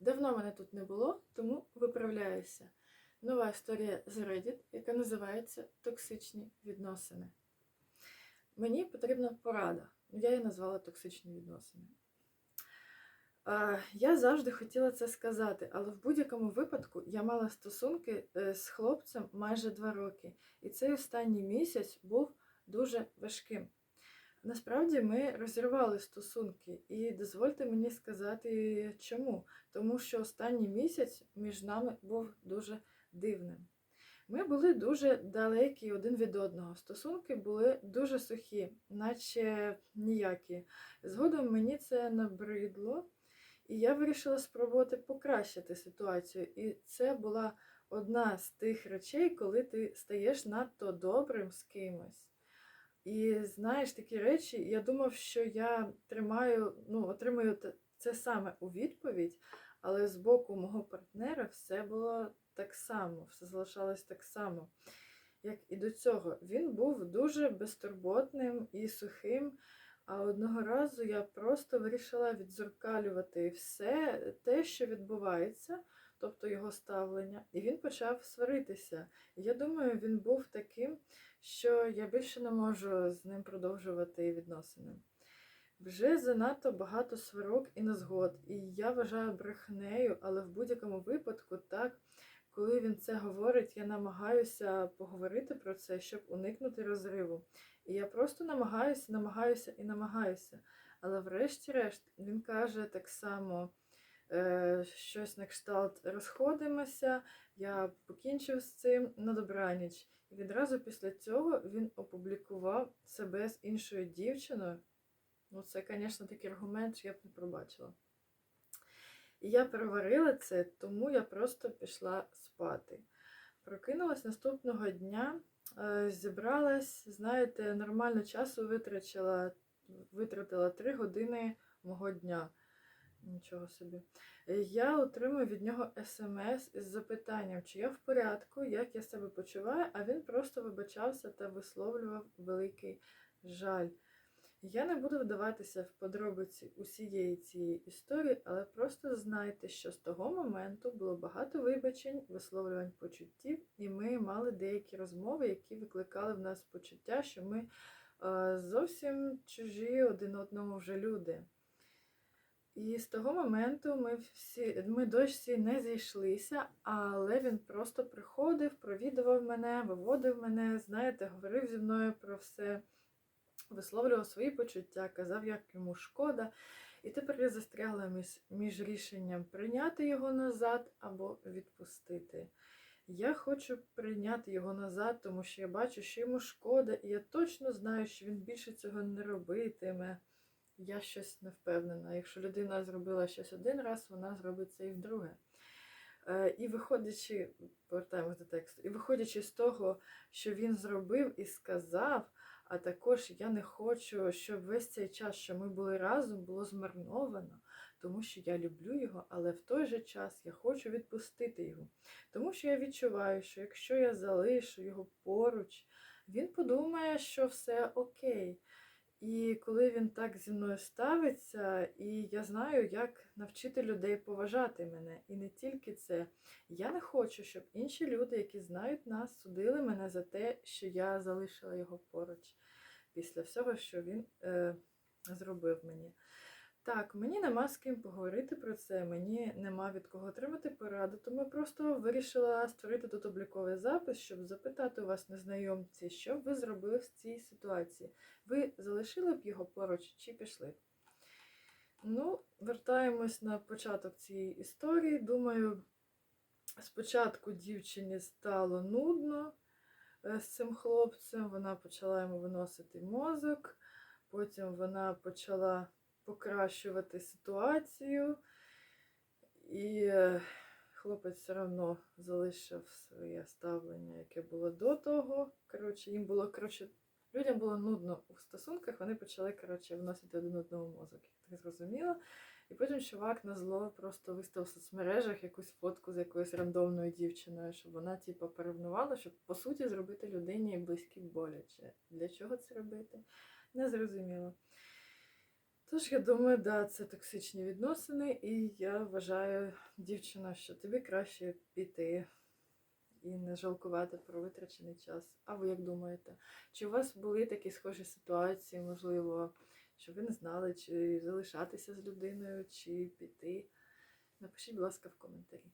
Давно мене тут не було, тому виправляюся. Нова історія з Reddit, яка називається Токсичні відносини. Мені потрібна порада. Я її назвала токсичні відносини. Я завжди хотіла це сказати, але в будь-якому випадку я мала стосунки е, з хлопцем майже два роки, і цей останній місяць був дуже важким. Насправді ми розірвали стосунки, і дозвольте мені сказати чому. Тому що останній місяць між нами був дуже дивним. Ми були дуже далекі один від одного. Стосунки були дуже сухі, наче ніякі. Згодом мені це набридло, і я вирішила спробувати покращити ситуацію. І це була одна з тих речей, коли ти стаєш надто добрим з кимось. І знаєш такі речі, я думав, що я тримаю, ну, отримую це саме у відповідь, але з боку мого партнера все було так само, все залишалось так само, як і до цього. Він був дуже безтурботним і сухим. А одного разу я просто вирішила відзеркалювати все те, що відбувається, тобто його ставлення, і він почав сваритися. Я думаю, він був таким, що я більше не можу з ним продовжувати відносини. Вже занадто багато сварок і незгод, і я вважаю брехнею, але в будь-якому випадку, так, коли він це говорить, я намагаюся поговорити про це, щоб уникнути розриву. І я просто намагаюся, намагаюся і намагаюся. Але врешті-решт він каже так само щось на кшталт розходимося, я покінчив з цим на добраніч. І відразу після цього він опублікував себе з іншою дівчиною. Ну, це, звісно, такий аргумент, що я б не пробачила. І я переварила це, тому я просто пішла спати. Прокинулась наступного дня, е, зібралась, знаєте, нормально часу витрачила, витратила 3 години мого дня. Нічого собі. Е, Я отримую від нього смс із запитанням, чи я в порядку, як я себе почуваю, а він просто вибачався та висловлював великий жаль. Я не буду вдаватися в подробиці усієї цієї історії, але просто знайте, що з того моменту було багато вибачень, висловлювань почуттів, і ми мали деякі розмови, які викликали в нас почуття, що ми е, зовсім чужі один одному вже люди. І з того моменту ми всі ми досі не зійшлися, але він просто приходив, провідував мене, виводив мене, знаєте, говорив зі мною про все, висловлював свої почуття, казав, як йому шкода. І тепер я застрягла між, між рішенням прийняти його назад або відпустити. Я хочу прийняти його назад, тому що я бачу, що йому шкода, і я точно знаю, що він більше цього не робитиме. Я щось не впевнена. Якщо людина зробила щось один раз, вона зробить це і вдруге. Е, І виходячи, повертаємось до тексту, і виходячи з того, що він зробив і сказав, а також я не хочу, щоб весь цей час, що ми були разом, було змарновано, тому що я люблю його, але в той же час я хочу відпустити його. Тому що я відчуваю, що якщо я залишу його поруч, він подумає, що все окей. Коли він так зі мною ставиться, і я знаю, як навчити людей поважати мене. І не тільки це. Я не хочу, щоб інші люди, які знають нас, судили мене за те, що я залишила його поруч після всього, що він е, зробив мені. Так, мені нема з ким поговорити про це, мені нема від кого отримати пораду, тому я просто вирішила створити тут обліковий запис, щоб запитати у вас, незнайомці, що б ви зробили в цій ситуації. Ви залишили б його поруч чи пішли? Ну, вертаємось на початок цієї історії. Думаю, спочатку дівчині стало нудно е, з цим хлопцем, вона почала йому виносити мозок, потім вона почала покращувати ситуацію, і хлопець все одно залишив своє ставлення, яке було до того. Коротше, їм було коротше, людям було нудно у стосунках, вони почали коротше, вносити один одному мозок, я так зрозуміла. І потім чувак на зло просто виставив в соцмережах якусь фотку з якоюсь рандомною дівчиною, щоб вона, типу, поревнувала, щоб по суті зробити людині близькі боляче. Для чого це робити? Не зрозуміло. Тож я думаю, да, це токсичні відносини, і я вважаю, дівчина, що тобі краще піти і не жалкувати про витрачений час. А ви як думаєте? Чи у вас були такі схожі ситуації, можливо, що ви не знали, чи залишатися з людиною, чи піти? Напишіть, будь ласка, в коментарі.